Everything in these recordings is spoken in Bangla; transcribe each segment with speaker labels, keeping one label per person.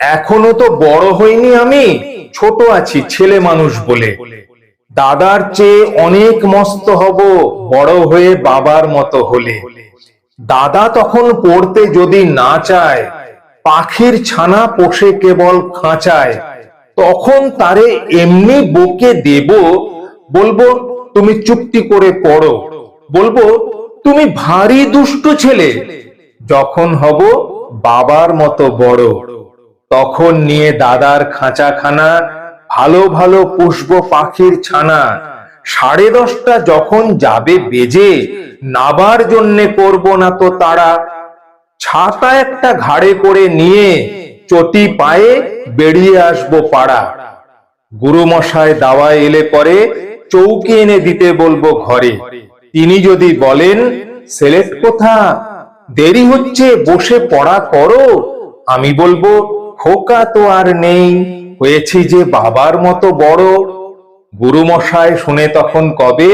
Speaker 1: এখনও তো বড় হইনি আমি, ছোট আছি, ছেলে মানুষ বলে। দাদার চেয়ে অনেক মস্ত হব, বড় হয়ে বাবার মতো হলে। দাদা তখন পড়তে যদি না চায়, পাখির ছানা পোষে কেবল খাঁচায়। তখন তারে এমনি বকে দেব, বলব, তুমি চুক্তি করে পড়ো। বলব, তুমি ভারী দুষ্ট ছেলে, যখন হব বাবার মতো বড়। তখন নিয়ে দাদার খাঁচাখানা, ভালো ভালো পুষ্প পাখির ছানা। সাড়ে দশটা যখন যাবে বেজে, নাবার জন্যে করব না তো তারা। ছাতা একটা ঘাড়ে করে নিয়ে চটি পায়ে বেরিয়ে আসব পাড়া। গুরুমশায় দাওয়া এলে পরে চৌকি এনে দিতে বলব ঘরে। তিনি যদি বলেন সিলেক্ট কোথা? দেরি হচ্ছে, বসে পড়া করো। আমি বলব খোকা তো আর নেই। হয়েছি যে বাবার মতো বড়। গুরুমশায় শুনে তখন কবে?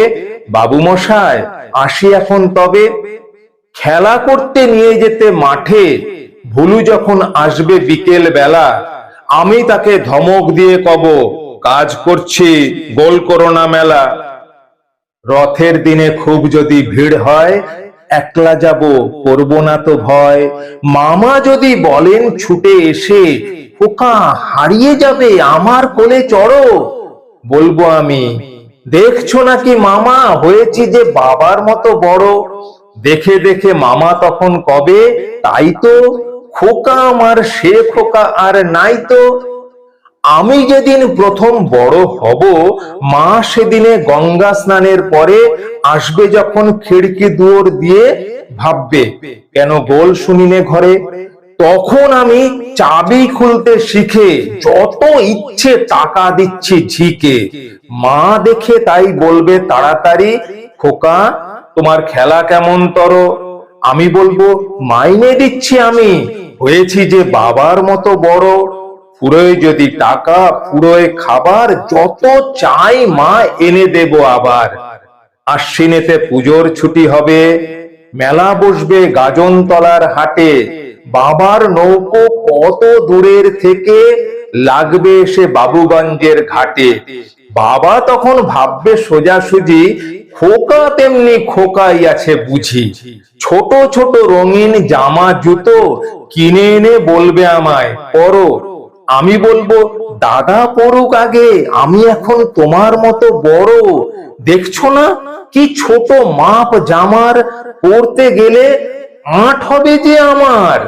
Speaker 1: বাবু মশায় আসি এখন তবে। খেলা করতে নিয়ে যেতে মাঠে। ভুলু যখন আসবে বিকেল বেলা। আমি তাকে ধমক দিয়ে কব, কাজ করছি, গোল করোনা মেলা। রথের দিনে খুব যদি ভিড় হয় একলা যাব, করব না তো ভয়। মামা যদি বলেন ছুটে এসে, খোকা, হারিয়ে যাবে আমার কোলে চড়ো। বলব আমি, দেখছ নাকি মামা, হয়েছি যে বাবার মতো বড়? দেখে দেখে মামা তখন কবে, তাই তো, খোকা আমার, সে খোকা আর নাই তো। আমি যেদিন প্রথম বড় হব, মা সেদিনে গঙ্গা স্নানের পরে আসবে যখন খিড়কি দুয়ার দিয়ে ভাববে, কেন গোল শুনিনে ঘরে? তখন আমি চাবি খুলতে শিখে যত ইচ্ছে টাকা দিচ্ছি ঝিকে। মা দেখে তাই বলবে তাড়াতাড়ি, খোকা, তোমার খেলা কেমন তর? আমি বলব, মাইনে দিচ্ছি আমি, হয়েছি যে বাবার মতো বড়। ফুরোয় যদি টাকা, ফুরোয় খাবার, যত চাই মা এনে দেব আবার। আশ্বিনেতে পুজোর ছুটি হবে, মেলা বসবে গাজনতলার হাটে। বাবার নৌকো কত দূরের থেকে লাগবে এসে বাবুগঞ্জের ঘাটে। বাবা তখন ভাববে সোজাসুজি, খোকা তেমনি খোকাই আছে বুঝি। ছোট ছোট রঙিন জামা জুতো কিনে এনে বলবে আমায়, পরো আমি বলব, দাদা পড়ুক আগে, আমি এখন তোমার মতো বড়। দেখছ না কি ছোট মাপ জামার পড়তে গেলে আট হবে যে আমার?